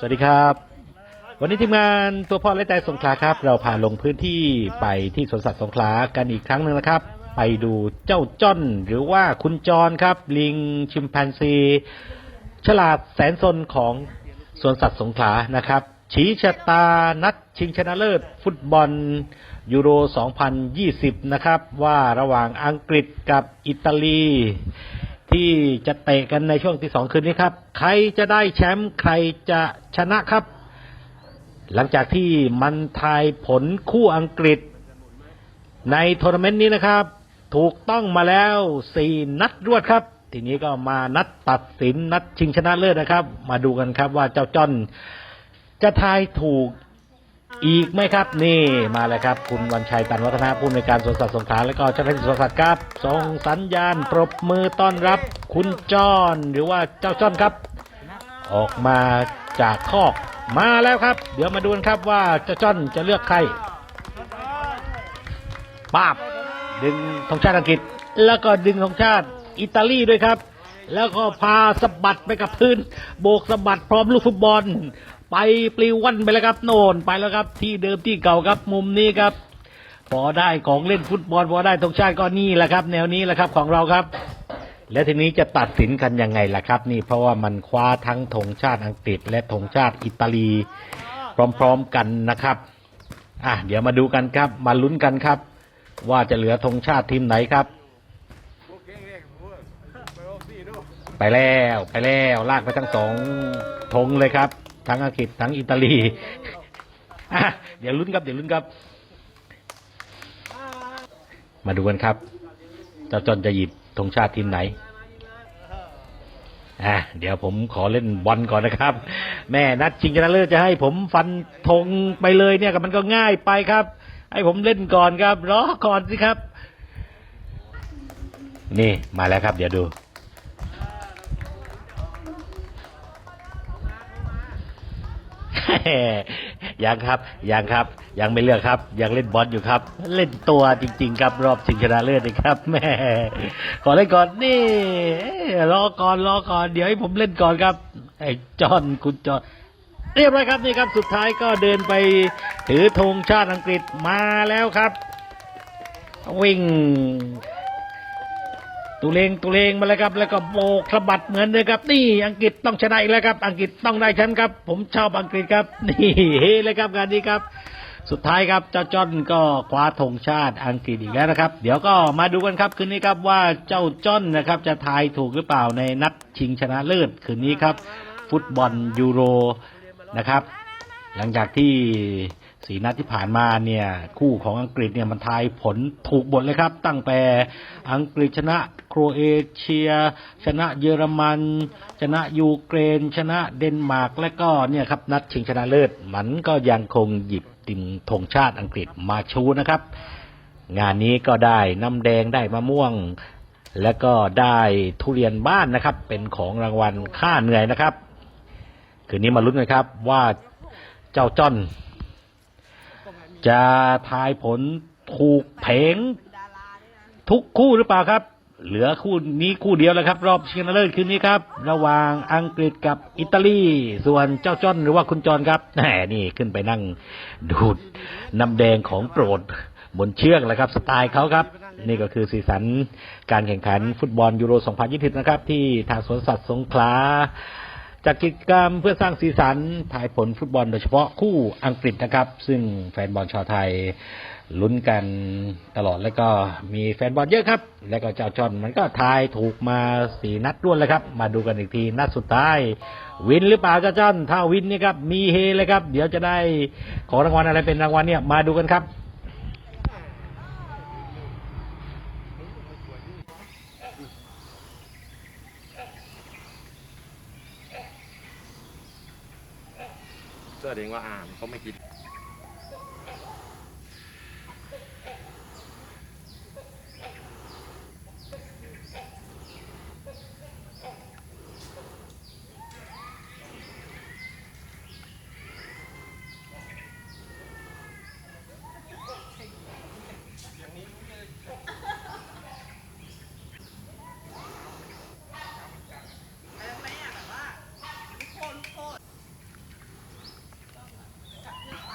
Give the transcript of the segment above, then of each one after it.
สวัสดีครับ วันนี้ทีมงานตัวพ่อและใจสงขลาครับ เราพาลงพื้นที่ไปที่สวนสัตว์สงขลากันอีกครั้งหนึ่งนะครับ ไปดูเจ้าจ้อนหรือว่าคุณจรครับ ลิงชิมแปนซี ฉลาดแสนสนของสวนสัตว์สงขลานะครับ ชี้ชะตานัดชิงชนะเลิศ ฟุตบอลยูโร 2020 นะครับ ว่าระหว่างอังกฤษกับอิตาลี ที่จะเตะกันในช่วงที่สองคืนนี้ครับ ใครจะได้แชมป์ใครจะชนะครับ หลังจากที่มันทายผลคู่อังกฤษ ในทัวร์นาเมนต์นี้นะครับ ถูกต้องมาแล้วสี่นัดรวดครับ ทีนี้ก็มานัดตัดสินนัดชิงชนะเลิศนะครับ มาดูกันครับว่าเจ้าจ้อนจะทายถูก อีกไหมครับนี่มาแล้วครับ คุณวันชัยตันวัฒนาผู้ในวยการสวนสัตว์สงขลาและก็เจ้าหน้าที่สวนสัตว์ครับส่งสัญญาณปรบมือต้อนรับ คุณจ้อนหรือว่าเจ้าจ้อนครับ ออกมาจากคอกมาแล้วครับ เดี๋ยวมาดูกันครับว่าเจ้าจ้อนจะเลือกใครป้าบดึงธงชาติอังกฤษ แล้วก็ดึงธงชาติอิตาลีด้วยครับ แล้วก็พาสะบัดไปกับพื้น โบกสะบัดพร้อมลูกฟุตบอล ไปปลิววันไปแล้วครับโน่นไปแล้วครับ ที่เดิมที่เก่าครับมุมนี้ครับ พอได้ของเล่นฟุตบอลพอได้ธงชาติก็นี่แหละครับ แนวนี้แหละครับของเราครับ และทีนี้จะตัดสินกันยังไงล่ะครับ นี่เพราะว่ามันคว้าทั้งธงชาติอังกฤษ และธงชาติอิตาลี พร้อมๆกันนะครับอะเดี๋ยวมาดูกันครับ มาลุ้นกันครับ ว่าจะเหลือธงชาติทีมไหนครับ ไปแล้วไปแล้วลากไปทั้งสองธงเลยครับ ทั้งอังกฤษทั้งอิตาลีเดี๋ยวลุ้นครับ เดี๋ยวลุ้นครับ มาดูกันครับเจ้าจอนจะหยิบธงชาติทีมไหนอะเดี๋ยวผมขอเล่นบอลก่อนนะครับ แม่นัดชิงชนะเลิศจะให้ผมฟันธงไปเลยเนี่ยกับมันก็ง่ายไปครับ ให้ผมเล่นก่อนครับรอก่อนสิครับ นี่มาแล้วครับ เดี๋ยวดู ยังครับยังครับ ยังไม่เลือกครับ ยังเล่นบอลอยู่ครับ เล่นตัวจริง ๆ ครับ รอบชิงชนะเลิศนี่ครับแม่ขอเล่นก่อนนี่รอก่อนรอก่อนเดี๋ยวให้ผมเล่นก่อนครับไอ้จอนคุณจอนเรียบร้อยครับนี่ครับสุดท้ายก็เดินไปถือธงชาติอังกฤษมาแล้วครับ วิ่ง ตุเลงตุเลงมาแล้วครับ แล้วก็โบกสะบัดเหมือนเดิมครับ นี่อังกฤษต้องชนะอีกแล้วครับ อังกฤษต้องได้แชมป์ครับ ผมชอบอังกฤษครับ นี่เฮ้เลยครับงานนี้ครับ สุดท้ายครับเจ้าจ้อนก็คว้าธงชาติอังกฤษอีกแล้วนะครับ เดี๋ยวก็มาดูกันครับคืนนี้ครับว่าเจ้าจ้อนนะครับจะทายถูกหรือเปล่าในนัดชิงชนะเลิศคืนนี้ครับ ฟุตบอลยูโรนะครับ หลังจากที่ สีนัดที่ผ่านมาเนี่ยคู่ของอังกฤษเนี่ยมันทายผลถูกหมดเลยครับ ตั้งแต่อังกฤษชนะโครเอเชีย ชนะเยอรมัน ชนะยูเครน ชนะเดนมาร์กและก็เนี่ยครับนัดชิงชนะเลิศมันก็ยังคงหยิบติมธงชาติอังกฤษมาชูนะครับ งานนี้ก็ได้น้ำแดงได้มะม่วง และก็ได้ทุเรียนบ้านนะครับ เป็นของรางวัลค่าเหนื่อยนะครับ คืนนี้มาลุ้นกันครับว่าเจ้าจ้อน จะทายผลถูกเพงทุกคู่หรือเปล่าครับ เหลือคู่นี้คู่เดียวแล้วครับ รอบชิงชนะเลิศคืนนี้ครับ ระหว่างอังกฤษกับอิตาลี ส่วนเจ้าจ้อนหรือว่าคุณจรครับแหมนี่ขึ้นไปนั่งดูดน้ำแดงของโปรดบนเชือกแล้วครับสไตล์เขาครับ นี่ก็คือสีสันการแข่งขันฟุตบอลยูโร 2020 นะครับ ที่ทางสวนสัตว์สงขลา จากกิจกรรมเพื่อสร้างสีสันถ่ายผลฟุตบอลโดยเฉพาะคู่อังกฤษนะครับ ซึ่งแฟนบอลชาวไทยลุ้นกันตลอดแล้วก็มีแฟนบอลเยอะครับ แล้วก็เจ้าจอนมันก็ทายถูกมาสีนัดรวดเลยครับ มาดูกันอีกทีนัดสุดท้าย วินหรือเปล่าเจ้าจอนถ้าวินนี่ครับมีเฮเลยครับ เดี๋ยวจะได้ของรางวัลอะไรเป็นรางวัลเนี่ยมาดูกันครับ แสดงว่าอ่านเขาไม่คิด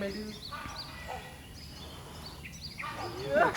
Ladies. Yeah.